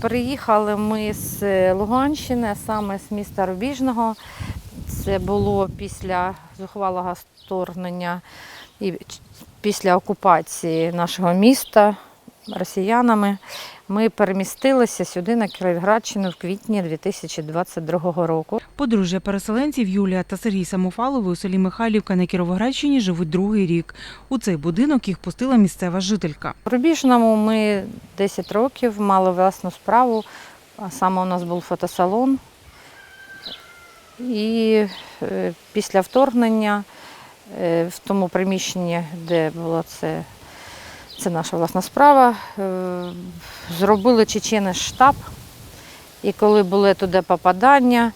Приїхали ми з Луганщини, саме з міста Рубіжного. Це було після зухвалого вторгнення і після окупації нашого міста росіянами. Ми перемістилися сюди на Кіровоградщину в квітні 2022 року. Подружжя переселенців Юлія та Сергій Самофалови у селі Михайлівка на Кіровоградщині живуть другий рік. У цей будинок їх пустила місцева жителька. В Рубіжному ми 10 років мали власну справу. Саме у нас був фотосалон. І е, після вторгнення е, в тому приміщенні, де було це, це наша власна справа, е, зробили чечени штаб. І коли були туди попадання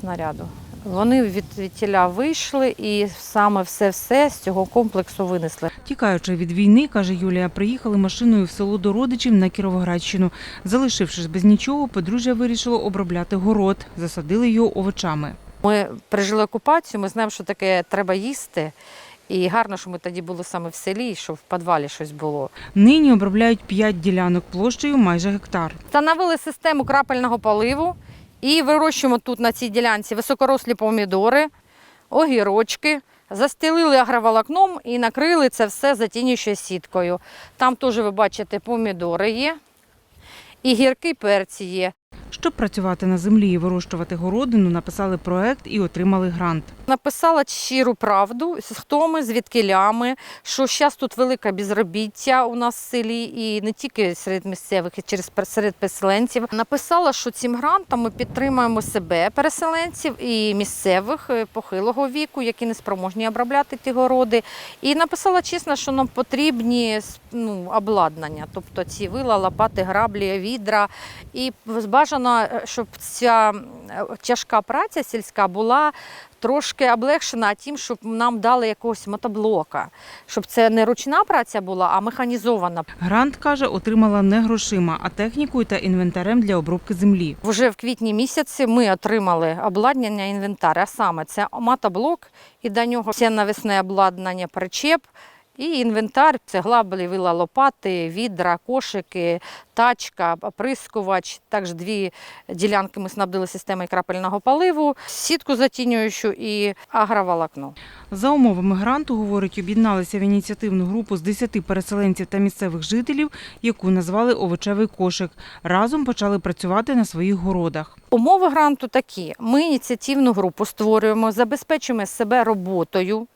снаряду, вони від, тіля вийшли і саме все-все з цього комплексу винесли. Тікаючи від війни, каже Юлія, приїхали машиною в село до родичів на Кіровоградщину. Залишившись без нічого, подружжя вирішило обробляти город, засадили його овочами. Ми пережили окупацію, ми знаємо, що таке треба їсти. І гарно, що ми тоді були саме в селі, що в підвалі щось було. Нині обробляють п'ять ділянок площею майже гектар. Встановили систему крапельного поливу і вирощуємо тут на цій ділянці високорослі помідори, огірочки. Застелили агроволокном і накрили це все затінюючою сіткою. Там теж ви бачите помідори є, і гіркі перці є. Щоб працювати на землі і вирощувати городину, написали проект і отримали грант. Написала щиру правду, хто ми, звідки лями, що зараз тут велике безробіття у нас в селі, і не тільки серед місцевих, і через серед переселенців. Написала, що цим грантом ми підтримуємо себе, переселенців і місцевих е, похилого віку, які не спроможні обробляти ті городи. І написала чесно, що нам потрібні ну, обладнання, тобто ці вила, лопати, граблі, відра. І бажано, е, щоб ця е, тяжка праця сільська була трошки облегшена тим, щоб нам дали якогось мотоблока, щоб це не ручна праця була, а механізована. Грант каже, отримала не грошима, а технікою та інвентарем для обробки землі. Вже в квітні місяці ми отримали обладнання інвентар, а саме це мотоблок і до нього все навісне обладнання, причеп. І інвентар це глаблі, вила, лопати, відра, кошики, тачка, оприскувач. Також дві ділянки ми снабдили системою крапельного поливу, сітку затінюючу і агроволокно. За умовами гранту, говорить, об'єдналися в ініціативну групу з 10 переселенців та місцевих жителів, яку назвали овочевий кошик. Разом почали працювати на своїх городах. Умови гранту такі: ми ініціативну групу створюємо, забезпечуємо себе роботою.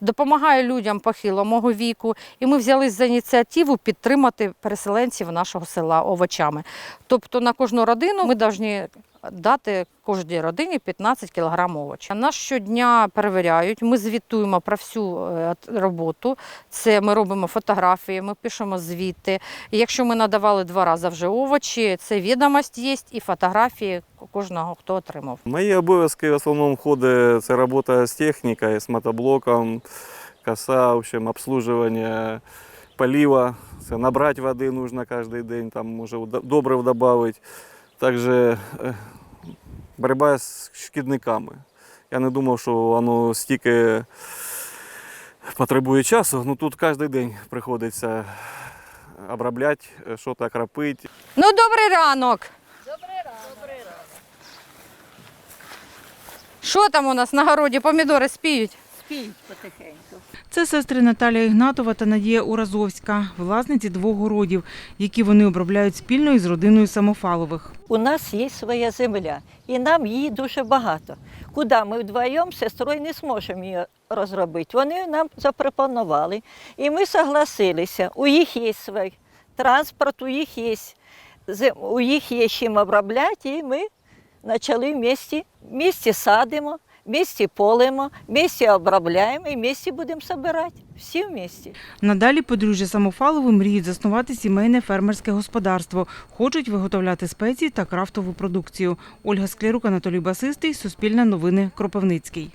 Допомагаю людям похилого віку, і ми взялись за ініціативу підтримати переселенців нашого села овочами. Тобто на кожну родину ми повинні дати кожній родині 15 кг овочів. Нас щодня перевіряють, ми звітуємо про всю е, роботу. Це ми робимо фотографії, ми пишемо звіти. І якщо ми надавали два рази вже овочі, це відомість є і фотографії кожного, хто отримав. Мої обов'язки в основному входить це робота з технікою, з мотоблоком, коса, в общем, обслуживання полива. Це набрати води нужно кожен день, там може добрив додати. Також е, боротьба з шкідниками. Я не думав, що воно стільки потребує часу. Ну тут кожен день приходиться обробляти, щось кропити. Ну, добрий ранок. добрий ранок. Що там у нас на городі? Помідори спіють? Спіть потихеньку. Це сестри Наталія Ігнатова та Надія Уразовська, власниці двох городів, які вони обробляють спільно із родиною Самофалових. У нас є своя земля, і нам її дуже багато. Куди ми вдвоєм з сестрою не зможемо її розробити. Вони нам запропонували, і ми согласилися. У їх є свій транспорт, у їх є, у їх є чим обробляти, і ми почали в місті, в місті садимо, місті полимо, місті обробляємо і місті будемо збирати. Всі в місті. Надалі подружжя Самофалови мріють заснувати сімейне фермерське господарство. Хочуть виготовляти спеції та крафтову продукцію. Ольга Склярук, Анатолій Басистий, Суспільне новини, Кропивницький.